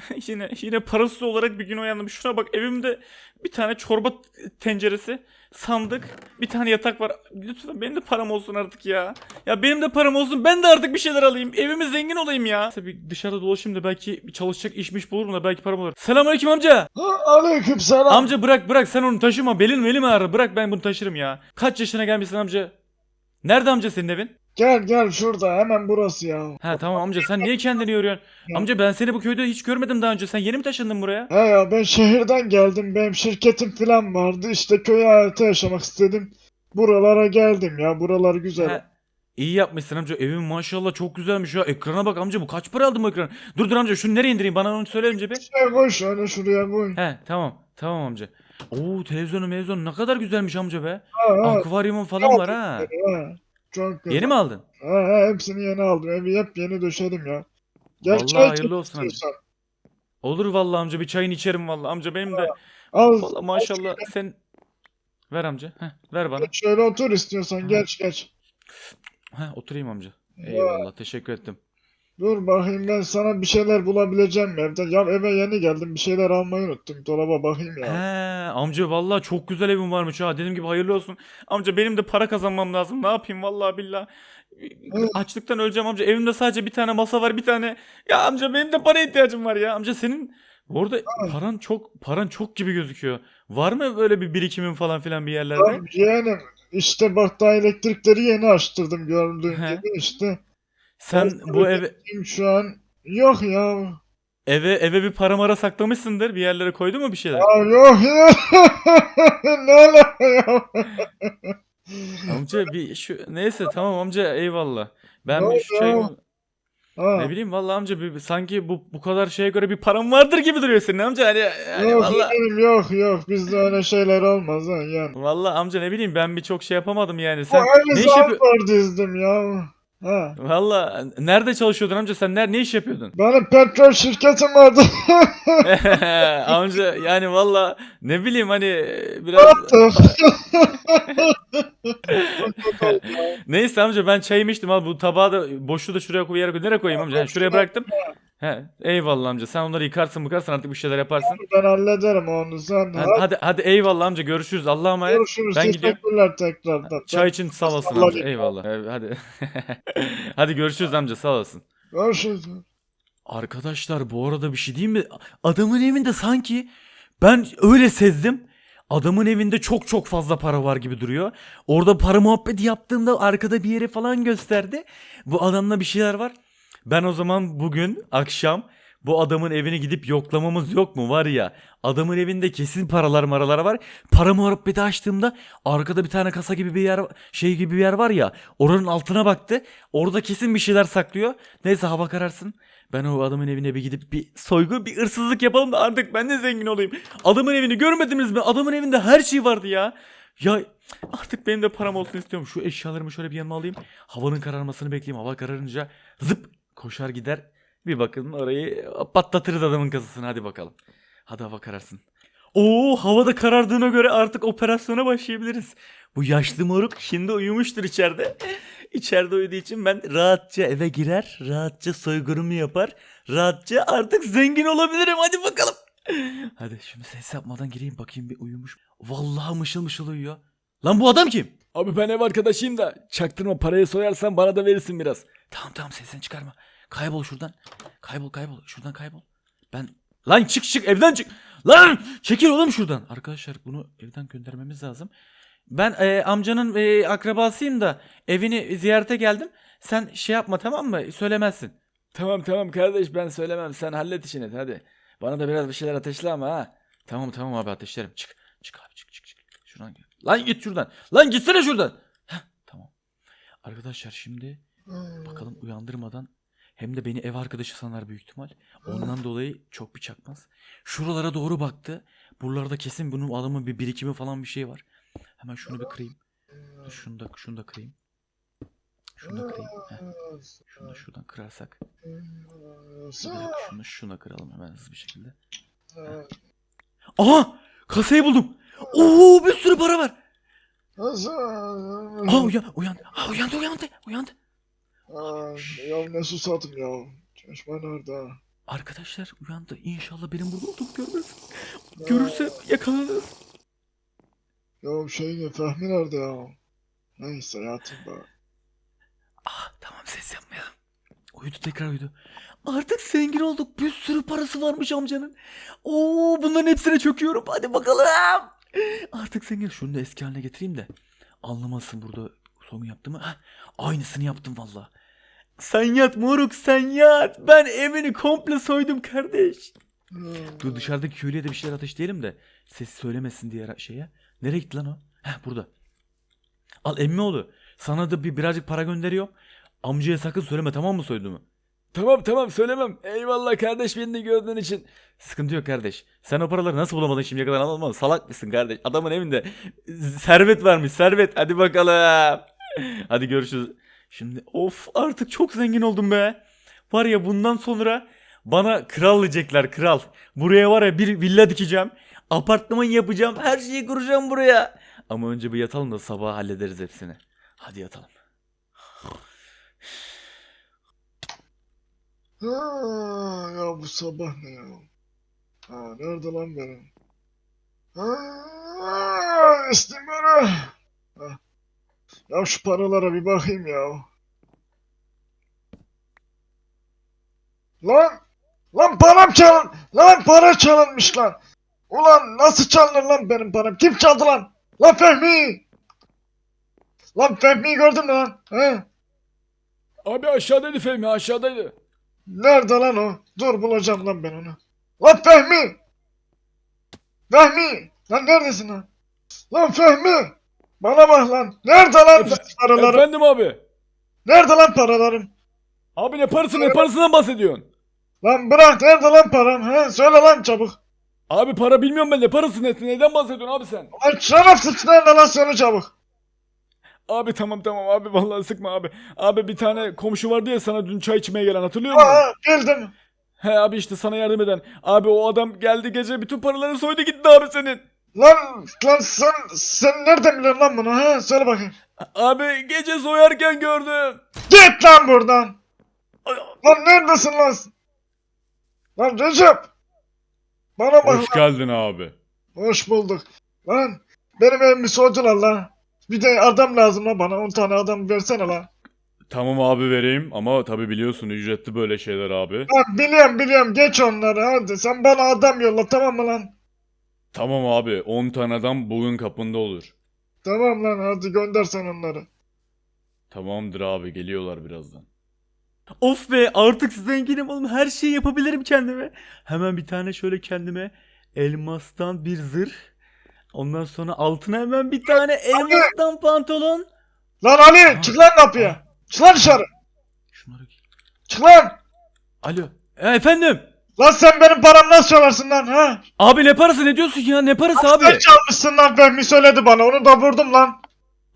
yine yine parasız olarak bir gün uyandım. Şuna bak evimde bir tane çorba tenceresi, sandık, bir tane yatak var. Lütfen benim de param olsun artık ya. Ya benim de param olsun. Ben de artık bir şeyler alayım. Evime zengin olayım ya. Tabii dışarıda dolaşayım da belki çalışacak işmiş bulurum da belki param olur. Selamünaleyküm amca. Aleyküm selam. Amca bırak bırak sen onu taşıma. Belin belim ağrır. Bırak ben bunu taşırım ya. Kaç yaşına gelmişsin amca? Nerede amca senin evin? Gel gel şurada hemen burası ya. Ha tamam amca sen niye kendini yoruyorsun? Ya. Amca ben seni bu köyde hiç görmedim daha önce. Sen yeni mi taşındın buraya? He ya ben şehirden geldim. Benim şirketim falan vardı. İşte köy hayatı yaşamak istedim. Buralara geldim ya. Buralar güzel. Ha, iyi yapmışsın amca. Evin maşallah çok güzelmiş ya. Ekrana bak amca bu kaç para aldın bu ekranı? Dur dur amca şunu nereye indireyim? Bana onu söyle önce bir. Şey koy şöyle şuraya koy. He tamam. Tamam amca. Oo televizyonu mevzonu ne kadar güzelmiş amca be. Ha, ha. Akvaryumun falan var ha. Ha, Çok güzel. Yeni mi aldın? Ha, ha, hepsini yeni aldım. Evi hep yeni döşedim ya. Gel Vallahi çay hayırlı olsun amca. istiyorsan. Olur vallahi amca bir çayını içerim vallahi amca benim de. Al. Vallahi maşallah sen ver amca. Heh, ver bana. Şöyle otur istiyorsan. Geç geç. Heh, oturayım amca. Eyvallah teşekkür ettim. Dur bakayım ben sana bir şeyler bulabileceğim evde. Ya eve yeni geldim. Bir şeyler almayı unuttum. Dolaba bakayım ya. He amca vallahi çok güzel evim varmış ha. Dediğim gibi hayırlı olsun. Amca benim de para kazanmam lazım. Ne yapayım vallahi billah. Açlıktan öleceğim amca. Evimde sadece bir tane masa var, bir tane. Ya amca benim de para ihtiyacım var ya. Amca senin orada paran çok paran çok gibi gözüküyor. Var mı böyle bir birikimin falan filan bir yerlerde? Tamam yeğenim. İşte bak daha elektrikleri yeni açtırdım gördüğün He. gibi işte. Sen bu eve Şu an yok ya. eve eve bir para mara saklamışsındır. Bir yerlere koydu mu bir şeyler? Ya yok ya. ne alaka ya? Amca bir şu neyse tamam amca eyvallah. Ben Ne bir şu oldu şey ya? Ha. ne bileyim vallahi amca bir, sanki bu bu kadar şeye göre bir param vardır gibi duruyor senin amca hani, hani Yok vallahi yok yok bizde öyle şeyler olmaz ha yani. vallahi amca ne bileyim ben bir çok şey yapamadım yani. Sen ne iş yapıyorsun? dizdim ya. Ha. Vallahi nerede çalışıyordun amca sen ner ne iş yapıyordun? Benim petrol şirketim vardı. amca yani vallahi ne bileyim hani biraz neyse amca ben çayımı içtim al bu tabağı da boşu da şuraya koy yere koy. Nereye koyayım amca? Ha, şuraya bıraktım. He, eyvallah amca sen onları yıkarsın bıkarsın artık bir şeyler yaparsın. ben hallederim onu sen. Hadi hadi, hadi eyvallah amca görüşürüz Allah'a emanet. Görüşürüz. Ben gidiyorum. Teşekkürler tekrardan. Çay için sağ olasın amca. Eyvallah. Hadi. hadi görüşürüz amca sağ olasın. Görüşürüz. Arkadaşlar bu arada bir şey diyeyim mi? Adamın evinde sanki ben öyle sezdim. Adamın evinde çok çok fazla para var gibi duruyor. Orada para muhabbeti yaptığımda arkada bir yere falan gösterdi. Bu adamla bir şeyler var. Ben o zaman bugün akşam bu adamın evine gidip yoklamamız yok mu var ya. Adamın evinde kesin paralar maralar var. Para muhabbeti açtığımda arkada bir tane kasa gibi bir yer şey gibi bir yer var ya. Oranın altına baktı. Orada kesin bir şeyler saklıyor. Neyse hava kararsın. Ben o adamın evine bir gidip bir soygu, bir hırsızlık yapalım da artık ben de zengin olayım. Adamın evini görmediniz mi? Adamın evinde her şey vardı ya. Ya artık benim de param olsun istiyorum. Şu eşyalarımı şöyle bir yanıma alayım. Havanın kararmasını bekleyeyim. Hava kararınca zıp koşar gider. Bir bakın orayı patlatırız adamın kasasını. Hadi bakalım. Hadi hava kararsın. Oo havada karardığına göre artık operasyona başlayabiliriz. Bu yaşlı moruk şimdi uyumuştur içeride. İçeride uyuduğu için ben rahatça eve girer, rahatça soygunumu yapar, rahatça artık zengin olabilirim. Hadi bakalım. Hadi şimdi ses yapmadan gireyim bakayım bir uyumuş. Vallahi mışıl mışıl uyuyor. Lan bu adam kim? Abi ben ev arkadaşıyım da çaktırma parayı soyarsan bana da verirsin biraz. Tamam tamam sesini çıkarma. Kaybol şuradan. Kaybol kaybol. Şuradan kaybol. Ben Lan çık çık evden çık. Lan çekil oğlum şuradan. Arkadaşlar bunu evden göndermemiz lazım. Ben e, amcanın e, akrabasıyım da evini ziyarete geldim. Sen şey yapma tamam mı? Söylemezsin. Tamam tamam kardeş ben söylemem. Sen hallet işini hadi. Bana da biraz bir şeyler ateşle ama ha. Tamam tamam abi ateşlerim. Çık. Çık abi çık çık çık. Şuradan gel. Lan git şuradan. Lan gitsene şuradan. Heh, tamam. Arkadaşlar şimdi bakalım uyandırmadan hem de beni ev arkadaşı sanar büyük ihtimal. Ondan dolayı çok bir çakmaz. Şuralara doğru baktı. Buralarda kesin bunun adamın bir birikimi falan bir şey var. Hemen şunu bir kırayım. Dur şunu da şunu da kırayım. Şunu da kırayım. Heh. Şunu da şuradan kırarsak. Dakika şunu şuna kıralım hemen hızlı bir şekilde. Aha! Kasayı buldum. Oo bir sürü para var. Aa uyan, uyandı. Aa uyandı uyandı. Uyandı. Aa, ya ne susadım ya. Çeşme nerede? Arkadaşlar uyandı. İnşallah benim burada olduğumu görmez. Görürse yakalanırız. Ya şey ne Fehmi nerede ya? Neyse yatayım bari. Ah tamam ses yapmayalım. Uyudu tekrar uyudu. Artık zengin olduk. Bir sürü parası varmış amcanın. Oo bunların hepsine çöküyorum. Hadi bakalım. Artık zengin. Şunu da eski haline getireyim de. Anlamasın burada son yaptığımı. Heh, aynısını yaptım valla. Sen yat moruk sen yat. Ben evini komple soydum kardeş. Dur dışarıdaki köylüye de bir şeyler ateşleyelim de. Ses söylemesin diye şeye. Nereye gitti lan o? Heh burada. Al emmi oğlu. Sana da bir birazcık para gönderiyorum. Amcaya sakın söyleme tamam mı soyduğumu? Tamam tamam söylemem. Eyvallah kardeş beni de gördüğün için. Sıkıntı yok kardeş. Sen o paraları nasıl bulamadın şimdiye kadar anlamadım. Salak mısın kardeş? Adamın evinde servet varmış servet. Hadi bakalım. Hadi görüşürüz. Şimdi of artık çok zengin oldum be. Var ya bundan sonra bana kral diyecekler kral. Buraya var ya bir villa dikeceğim. Apartman yapacağım. Her şeyi kuracağım buraya. Ama önce bir yatalım da sabah hallederiz hepsini. Hadi yatalım. Ha, ya bu sabah ne ya? Ha, nerede lan benim? Ha, istimara. Ya şu paralara bir bakayım ya. Lan! Lan param çalın! Lan para çalınmış lan! Ulan nasıl çalınır lan benim param? Kim çaldı lan? Lan Fehmi! Lan Fehmi'yi gördün mü lan? He? Abi aşağıdaydı Fehmi aşağıdaydı. Nerede lan o? Dur bulacağım lan ben onu. Lan Fehmi! Fehmi! Lan neredesin lan? Lan Fehmi! Bana bak lan. Nerede lan Efe- paralarım? Efendim abi. Nerede lan paralarım? Abi ne parası ne parasından bahsediyorsun? Lan bırak nerede lan param? He? Söyle lan çabuk. Abi para bilmiyorum ben ne parası ne neden bahsediyorsun abi sen? Lan şerefsiz nerede lan söyle çabuk. Abi tamam tamam abi vallahi sıkma abi. Abi bir tane komşu vardı ya sana dün çay içmeye gelen hatırlıyor musun? Aa bildim. He abi işte sana yardım eden. Abi o adam geldi gece bütün paraları soydu gitti abi senin. Lan lan sen sen nereden biliyorsun lan bunu? He? Söyle bakayım. Abi gece soyarken gördüm. Git lan buradan. Lan neredesin lan? Lan Recep. Bana bak. lan. geldin abi. Hoş bulduk. Lan benim evimi soydular lan. Bir de adam lazım lan bana. 10 tane adam versene lan. Tamam abi vereyim ama tabi biliyorsun ücretli böyle şeyler abi. Lan biliyorum biliyorum geç onları hadi. Sen bana adam yolla tamam mı lan? Tamam abi 10 tane adam bugün kapında olur. Tamam lan hadi gönder sen onları. Tamamdır abi geliyorlar birazdan. Of be artık zenginim oğlum her şeyi yapabilirim kendime. Hemen bir tane şöyle kendime elmastan bir zırh. Ondan sonra altına hemen bir tane elmastan pantolon. Lan Ali çık lan kapıya. Çık lan dışarı. Şunları giy. Çık lan. Alo. E, efendim. Lan sen benim paramı nasıl çalarsın lan ha? Abi ne parası ne diyorsun ya ne parası Sen abi? çalmışsın lan Fehmi söyledi bana onu da vurdum lan.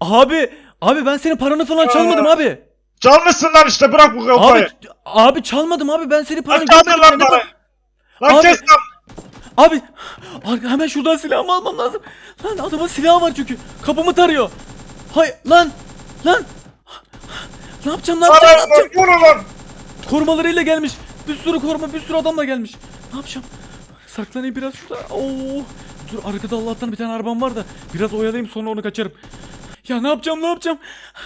Abi abi ben senin paranı falan çalmadım abi. Çalmışsın lan işte bırak bu Abi kafayı. abi çalmadım abi ben senin paranı Lan görmedim ya, lan bana. par- Lan Abi- kes lan. Abi hemen şuradan silahımı almam lazım. Lan adamın silahı var çünkü. Kapımı tarıyor. Hay lan lan. Ne yapacağım ne yapacağım ne yapacağım? vurun lan. Korumalarıyla gelmiş. Bir sürü koruma bir sürü adamla gelmiş. Ne yapacağım? Saklanayım biraz şurada. Oo. Dur arkada Allah'tan bir tane arabam var da biraz oyalayayım sonra onu kaçarım. Ya ne yapacağım ne yapacağım?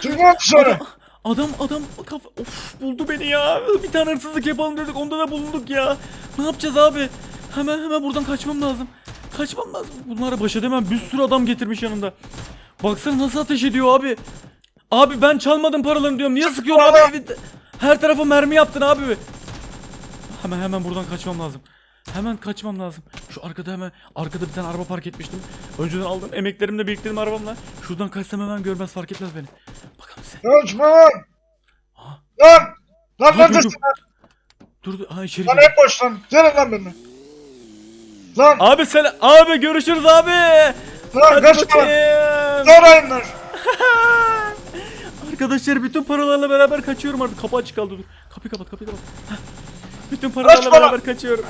Çık lan dışarı. Adam adam kafa of buldu beni ya. Bir tane hırsızlık yapalım dedik onda da bulunduk ya. Ne yapacağız abi? Hemen hemen buradan kaçmam lazım. Kaçmam lazım. Bunlara baş edemem. Bir sürü adam getirmiş yanında. Baksana nasıl ateş ediyor abi. Abi ben çalmadım paralarını diyorum. Niye sıkıyorsun abi? Evi- Her tarafa mermi yaptın abi. Hemen hemen buradan kaçmam lazım. Hemen kaçmam lazım. Şu arkada hemen arkada bir tane araba park etmiştim. Önceden aldım emeklerimle biriktirdim arabamla. Şuradan kaçsam hemen görmez fark etmez beni. Bakalım sen. Kaçma lan. Lan. Lan neredesin lan? Dur dur. Ha içeri Lan hep boş lan. Gelin lan benimle. Lan. Abi sen abi görüşürüz abi. Lan kaçma lan. Arkadaşlar bütün paralarla beraber kaçıyorum artık. Kapı açık kaldı dur. Kapıyı kapat kapıyı kapat. Bütün paralarla lan. beraber kaçıyorum.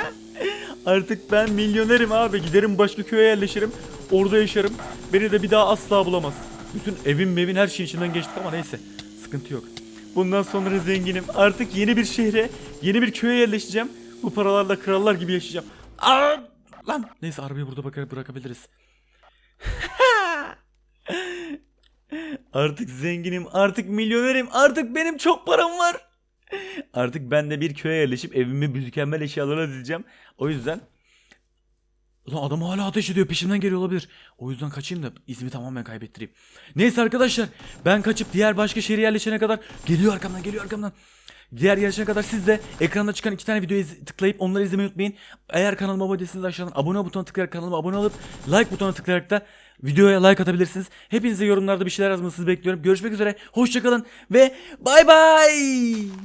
artık ben milyonerim abi. Giderim başka köye yerleşirim. Orada yaşarım. Beni de bir daha asla bulamaz. Bütün evim mevin her şeyin içinden geçtik ama neyse. Sıkıntı yok. Bundan sonra zenginim. Artık yeni bir şehre, yeni bir köye yerleşeceğim. Bu paralarla krallar gibi yaşayacağım. Aa, lan neyse arabayı burada bakarak bırakabiliriz. artık zenginim, artık milyonerim, artık benim çok param var. Artık ben de bir köye yerleşip evimi mükemmel eşyalarla dizeceğim. O yüzden Ulan adam hala ateş ediyor peşimden geliyor olabilir. O yüzden kaçayım da izimi tamamen kaybettireyim. Neyse arkadaşlar ben kaçıp diğer başka şehre yerleşene kadar geliyor arkamdan geliyor arkamdan. Diğer yerleşene kadar siz de ekranda çıkan iki tane videoyu iz- tıklayıp onları izlemeyi unutmayın. Eğer kanalıma abone değilseniz aşağıdan abone butonuna tıklayarak kanalıma abone olup like butonuna tıklayarak da videoya like atabilirsiniz. Hepinize yorumlarda bir şeyler yazmanızı bekliyorum. Görüşmek üzere. Hoşçakalın ve bay bay.